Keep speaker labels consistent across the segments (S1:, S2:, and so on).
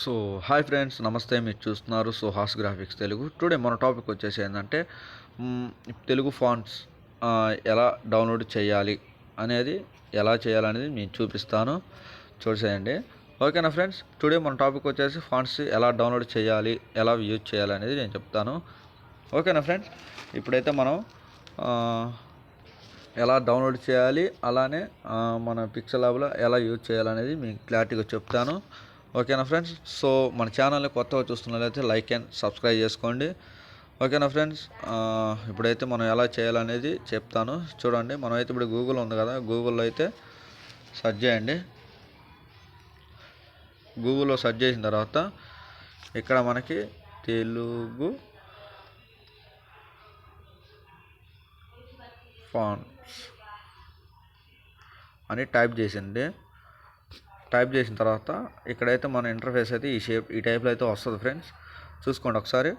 S1: So hi friends నమస్తే మీరు చూస్తున్నారు so has graphics Telugu. Today మన టాపిక్ వచ్చేసి ఏంటంటే తెలుగు ఫాంట్స్ ఎలా డౌన్లోడ్ చేయాలి అనేది ఎలా చేయాలనేది నేను చూపిస్తాను. చూసేయండి. ఓకేనా ఫ్రెండ్స్? టుడే మన టాపిక్ వచ్చేసి ఫాంట్స్ ఎలా డౌన్లోడ్ చేయాలి ఎలా యూజ్ చేయాలి అనేది నేను చెప్తాను. ఓకేనా ఫ్రెండ్స్? ఇప్పుడైతే మనం ఎలా డౌన్లోడ్ చేయాలి అలానే మన పిక్చర్ ల్యాబ్లో ఎలా యూజ్ చేయాలనేది మీకు క్లారిటీగా చెప్తాను. ఓకేనా ఫ్రెండ్స్? సో మన ఛానల్ని కొత్తగా చూస్తున్నట్లయితే లైక్ అండ్ సబ్స్క్రైబ్ చేసుకోండి. ఓకేనా ఫ్రెండ్స్? ఇప్పుడైతే మనం ఎలా చేయాలనేది చెప్తాను. చూడండి మనమైతే ఇప్పుడు గూగుల్ ఉంది కదా గూగుల్లో అయితే సెర్చ్ చేయండి. గూగుల్లో సెర్చ్ చేసిన తర్వాత ఇక్కడ మనకి తెలుగు ఫాన్స్ అని టైప్ చేసింది. టైప్ చేసిన తర్వాత ఇక్కడైతే మన ఇంటర్ఫేస్ అయితే ఈ షేప్ ఈ టైప్లో అయితే వస్తుంది ఫ్రెండ్స్. చూసుకోండి ఒకసారి.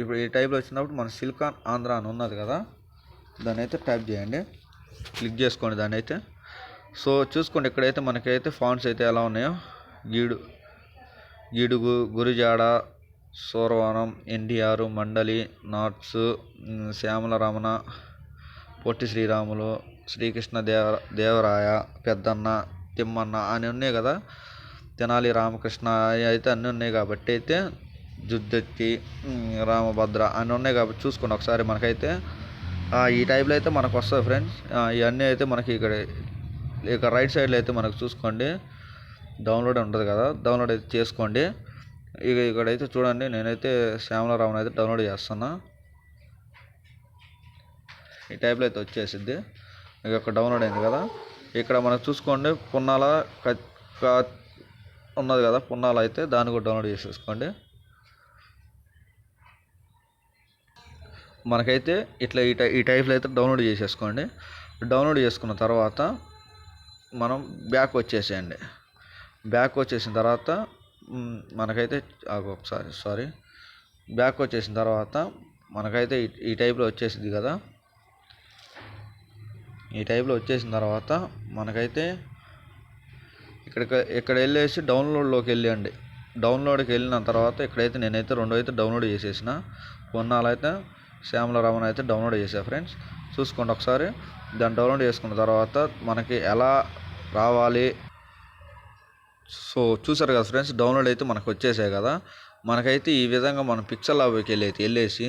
S1: ఇప్పుడు ఈ టైప్లో వచ్చినప్పుడు మన సిలికాన్ ఆంధ్ర అని ఉన్నది కదా దాన్ని అయితే టైప్ చేయండి. క్లిక్ చేసుకోండి దాన్ని అయితే. సో చూసుకోండి ఇక్కడైతే మనకైతే ఫాంట్స్ అయితే ఎలా ఉన్నాయో. గీడు గీడుగు గురిజాడ సోరవనం ఎన్టీఆర్ మండలి నాట్స్ శ్యామల రమణ పొట్టి శ్రీరాములు శ్రీకృష్ణ దేవ దేవరాయ పెద్దన్న తిమ్మన్న అని ఉన్నాయి కదా. తెనాలి రామకృష్ణ అవి అయితే అన్నీ ఉన్నాయి కాబట్టి అయితే జుద్దెత్తి రామభద్ర అని ఉన్నాయి కాబట్టి చూసుకోండి ఒకసారి మనకైతే. ఈ టైప్లో అయితే మనకు వస్తుంది ఫ్రెండ్స్. ఇవన్నీ అయితే మనకి ఇక్కడ ఇక రైట్ సైడ్లో అయితే మనకు చూసుకోండి. డౌన్లోడ్ ఉంటుంది కదా డౌన్లోడ్ అయితే చేసుకోండి. ఇక ఇక్కడైతే చూడండి నేనైతే శ్యామలరావుని అయితే డౌన్లోడ్ చేస్తున్నా. ఈ టైప్లో అయితే వచ్చేసిద్ది. ఇక డౌన్లోడ్ అయింది కదా. ఇక్కడ మనకు చూసుకోండి పున్నాల ఉన్నది కదా పున్నాల అయితే దాన్ని కూడా డౌన్లోడ్ చేసేసుకోండి. మనకైతే ఇట్లా ఈ టై ఈ టైప్లో అయితే డౌన్లోడ్ చేసేసుకోండి. డౌన్లోడ్ చేసుకున్న తర్వాత మనం బ్యాక్ వచ్చేసేయండి. బ్యాక్ వచ్చేసిన తర్వాత మనకైతే ఒకసారి సారీ బ్యాక్ వచ్చేసిన తర్వాత మనకైతే ఈ- ఈ టైప్లో వచ్చేసింది కదా. ఈ టైప్లో వచ్చేసిన తర్వాత మనకైతే ఇక్కడ ఇక్కడ వెళ్ళేసి డౌన్లోడ్లోకి వెళ్ళండి. డౌన్లోడ్కి వెళ్ళిన తర్వాత ఇక్కడైతే నేనైతే రెండు అయితే డౌన్లోడ్ చేసేసిన. కొన్నాళ్ళైతే శ్యామల రమణ అయితే డౌన్లోడ్ చేసా ఫ్రెండ్స్. చూసుకోండి ఒకసారి. దాన్ని డౌన్లోడ్ చేసుకున్న తర్వాత మనకి ఎలా రావాలి? సో చూసారు కదా ఫ్రెండ్స్ డౌన్లోడ్ అయితే మనకు వచ్చేసాయి కదా. మనకైతే ఈ విధంగా మనం పిక్చర్ ల్యాబ్కి వెళ్ళి అయితే వెళ్ళేసి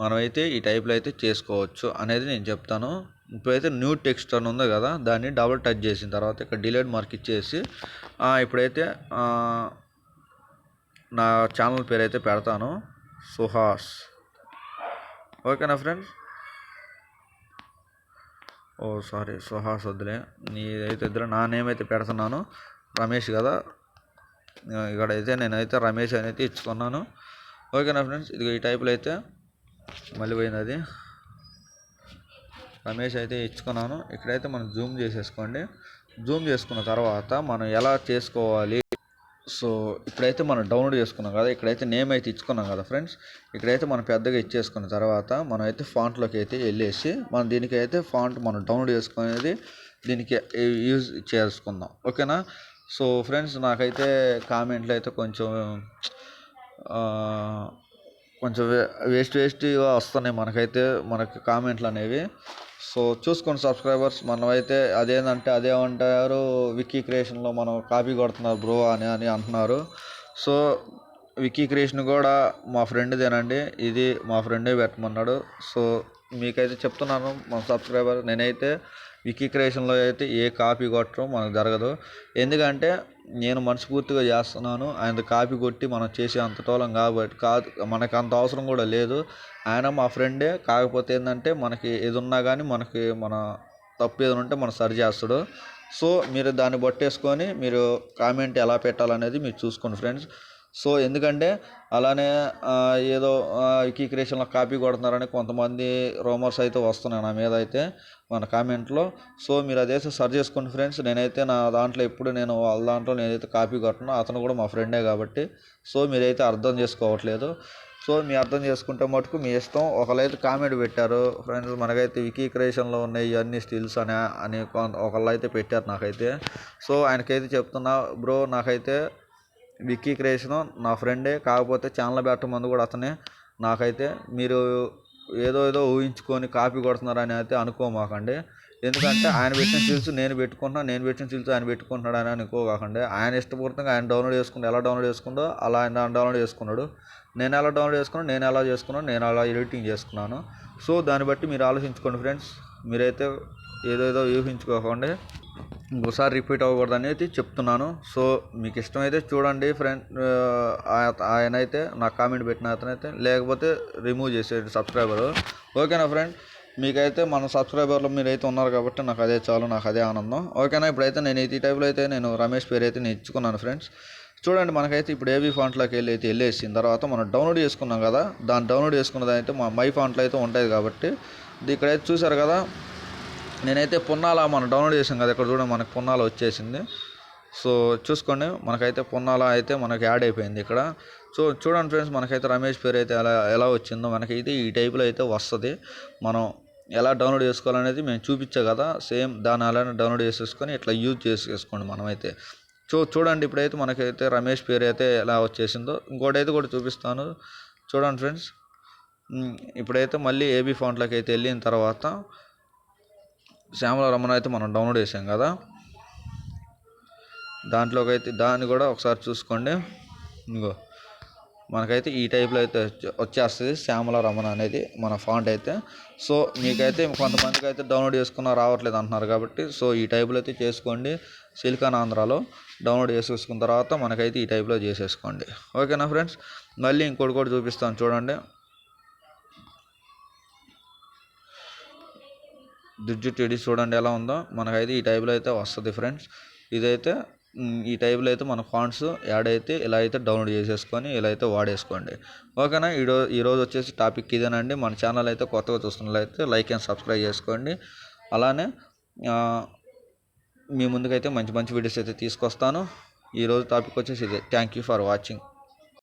S1: మనమైతే ఈ టైప్లో అయితే చేసుకోవచ్చు అనేది నేను చెప్తాను. ఇప్పుడైతే న్యూ టెక్స్ట్ అని ఉంది కదా దాన్ని డబుల్ టచ్ చేసిన తర్వాత ఇక్కడ డిలీట్ మార్క్ ఇచ్చేసి ఇప్పుడైతే నా ఛానల్ పేరు అయితే పెడతాను సుహాస్. ఓకేనా ఫ్రెండ్స్? ఓ సారీ సుహాస్ వద్దులే. నీదైతే ఇద్దరు నా నేమ్ అయితే పెడుతున్నాను రమేష్ కదా. ఇక్కడైతే నేనైతే రమేష్ అనేది ఇచ్చుకున్నాను. ఓకేనా ఫ్రెండ్స్? ఇది ఈ టైప్లో అయితే మళ్ళీ పోయింది అది రమేష్ అయితే ఇచ్చుకున్నాను. ఇక్కడైతే మనం జూమ్ చేసేసుకోండి. జూమ్ చేసుకున్న తర్వాత మనం ఎలా చేసుకోవాలి? సో ఇప్పుడైతే మనం డౌన్లోడ్ చేసుకున్నాం కదా ఇక్కడైతే నేమ్ అయితే ఇచ్చుకున్నాం కదా ఫ్రెండ్స్. ఇక్కడైతే మనం పెద్దగా ఇచ్చేసుకున్న తర్వాత మనం అయితే ఫాంట్లోకి అయితే వెళ్ళేసి మనం దీనికి అయితే ఫాంట్ మనం డౌన్లోడ్ చేసుకునేది దీనికి యూజ్ చేసుకుందాం. ఓకేనా? సో ఫ్రెండ్స్ నాకైతే కామెంట్లు అయితే కొంచెం కొంచెం కొంచెం వేస్ట్ వేస్ట్గా వస్తున్నాయి మనకైతే మనకి కామెంట్లు అనేవి. సో చూసుకోండి సబ్స్క్రైబర్స్ మనమైతే అదేంటంటే అదేమంటారు వికీ క్రియేషన్లో మనం కాపీ కొడుతున్నారు బ్రో అని అని అంటున్నారు. సో వికీ క్రియేషన్ కూడా మా ఫ్రెండ్దేనండి. ఇది మా ఫ్రెండే పెట్టమన్నాడు. సో మీకైతే చెప్తున్నాను మా సబ్స్క్రైబర్ నేనైతే వికీ క్రియేషన్లో అయితే ఏ కాపీ కొట్టడం మనకు జరగదు. ఎందుకంటే నేను మనస్ఫూర్తిగా చేస్తున్నాను. ఆయన కాపీ కొట్టి మనం చేసే అంతటోలం కాబట్టి కాదు మనకు అంత అవసరం కూడా లేదు. ఆయన మా ఫ్రెండే కాకపోతే ఏంటంటే మనకి ఏది ఉన్నా కానీ మనకి మన తప్పు ఏదైనా ఉంటే మనం సరి చేస్తాడు. సో మీరు దాన్ని బట్టేసుకొని మీరు కామెంట్ ఎలా పెట్టాలనేది మీరు చూసుకోండి ఫ్రెండ్స్. సో ఎందుకంటే అలానే ఏదో వికీ క్రియేషన్లో కాపీ కొడుతున్నారని కొంతమంది రూమర్స్ అయితే వస్తున్నాయి నా మీద అయితే మన కామెంట్లో. సో మీరు అదైతే సర్చ్ చేసుకోండి ఫ్రెండ్స్. నేనైతే నా దాంట్లో ఎప్పుడు నేను వాళ్ళ దాంట్లో నేనైతే కాపీ కొట్టను. అతను కూడా మా ఫ్రెండే కాబట్టి. సో మీరైతే అర్థం చేసుకోవట్లేదు. సో మీ అర్థం చేసుకుంటే మటుకు మీ ఇష్టం. ఒకళ్ళైతే కామెంట్ పెట్టారు. ఫ్రెండ్స్ మనకైతే వికీ క్రియేషన్లో ఉన్నాయి ఇవన్నీ స్టిల్స్ అని అని కొన్- ఒకళ్ళు అయితే పెట్టారు నాకైతే. సో ఆయనకైతే చెప్తున్నా బ్రో నాకైతే విక్కీ క్రియేషన్ నా ఫ్రెండే కాకపోతే ఛానల్ పెట్టడం ముందు కూడా అతనే. నాకైతే మీరు ఏదో ఏదో ఊహించుకొని కాపీ కొడుతున్నారని అయితే అనుకోమాకండి. ఎందుకంటే ఆయన పెట్టిన స్టిల్స్ నేను పెట్టుకుంటున్నా నేను పెట్టిన స్టిల్స్ ఆయన పెట్టుకుంటున్నాడు అని అనుకోకండి ఆయన ఇష్టపూర్తంగా ఆయన డౌన్లోడ్ చేసుకుంటే ఎలా డౌన్లోడ్ చేసుకుందో అలా ఆయన డౌన్లోడ్ చేసుకున్నాడు. నేను ఎలా డౌన్లోడ్ చేసుకున్నాను నేను ఎలా చేసుకున్నాను నేను అలా ఎడిటింగ్ చేసుకున్నాను. సో దాన్ని బట్టి మీరు ఆలోచించుకోండి ఫ్రెండ్స్. మీరైతే ఏదో ఏదో ఊహించుకోకండి. ఇంకోసారి రిపీట్ అవ్వకూడదు అనేది చెప్తున్నాను. సో మీకు ఇష్టమైతే చూడండి ఫ్రెండ్ ఆయన అయితే నాకు కామెంట్ పెట్టిన అతనైతే లేకపోతే రిమూవ్ చేసేది సబ్స్క్రైబర్. ఓకేనా ఫ్రెండ్? మీకైతే మన సబ్స్క్రైబర్లు మీరైతే ఉన్నారు కాబట్టి నాకు అదే చాలు నాకు అదే ఆనందం. ఓకేనా? ఇప్పుడైతే నేను ఈ టైప్లో అయితే నేను రమేష్ పేరు అయితే నేను ఇచ్చుకున్నాను ఫ్రెండ్స్. చూడండి మనకైతే ఇప్పుడు ఏబీ ఫాంట్లోకి వెళ్ళి అయితే వెళ్ళేసిన తర్వాత మనం డౌన్లోడ్ చేసుకున్నాం కదా దాన్ని డౌన్లోడ్ చేసుకున్నది అయితే మా మై ఫాంట్లో అయితే ఉంటుంది కాబట్టి ఇక్కడైతే చూసారు కదా నేనైతే పున్నాల మనం డౌన్లోడ్ చేసాం కదా ఇక్కడ చూడండి మనకు పున్నాల వచ్చేసింది. సో చూసుకోండి మనకైతే పున్నాల అయితే మనకి యాడ్ అయిపోయింది ఇక్కడ. సో చూడండి ఫ్రెండ్స్ మనకైతే రమేష్ పేరు అయితే ఎలా ఎలా వచ్చిందో మనకైతే ఈ టైప్లో అయితే వస్తుంది. మనం ఎలా డౌన్లోడ్ చేసుకోవాలనేది మేము చూపించా కదా సేమ్ దాని అలానే డౌన్లోడ్ చేసేసుకొని ఇట్లా యూజ్ చేసేసుకోండి మనమైతే. చూ చూడండి ఇప్పుడైతే మనకైతే రమేష్ పేరు అయితే ఎలా వచ్చేసిందో ఇంకోటైతే కూడా చూపిస్తాను. చూడండి ఫ్రెండ్స్ ఇప్పుడైతే మళ్ళీ ఏబీ ఫాంట్లోకి అయితే వెళ్ళిన తర్వాత శ్యామల రమణ అయితే మనం డౌన్లోడ్ చేసాం కదా. దాంట్లోకి అయితే దాన్ని కూడా ఒకసారి చూసుకోండి. ఇంకో మనకైతే ఈ టైప్లో అయితే వచ్చే- వచ్చేస్తుంది శ్యామల రమణ అనేది మన ఫాంట్ అయితే. సో మీకైతే కొంతమందికి అయితే డౌన్లోడ్ చేసుకున్న రావట్లేదు అంటున్నారు కాబట్టి సో ఈ టైప్లో అయితే చేసుకోండి. సిలికాన్ ఆంధ్రాలో డౌన్లోడ్ చేసేసుకున్న తర్వాత మనకైతే ఈ టైప్లో చేసేసుకోండి. ఓకేనా ఫ్రెండ్స్? మళ్ళీ ఇంకోటి కూడా చూపిస్తాను చూడండి. డిజిట్ ఎడి చూడండి ఎలా ఉందో. మనకైతే ఈ టైప్లో అయితే వస్తుంది ఫ్రెండ్స్. ఇదైతే ఈ టైప్లో అయితే మన ఫాంట్స్ యాడ్ అయితే ఇలా అయితే డౌన్లోడ్ చేసేసుకొని ఇలా అయితే వాడేసుకోండి. ఓకేనా? ఈరో ఈరోజు వచ్చేసి టాపిక్ ఇదేనండి. మన ఛానల్ అయితే కొత్తగా చూస్తున్నట్లయితే లైక్ అండ్ సబ్స్క్రైబ్ చేసుకోండి. అలానే మీ ముందుకైతే మంచి మంచి వీడియోస్ అయితే తీసుకొస్తాను. ఈరోజు టాపిక్ వచ్చేసి ఇదే. Thank you for watching.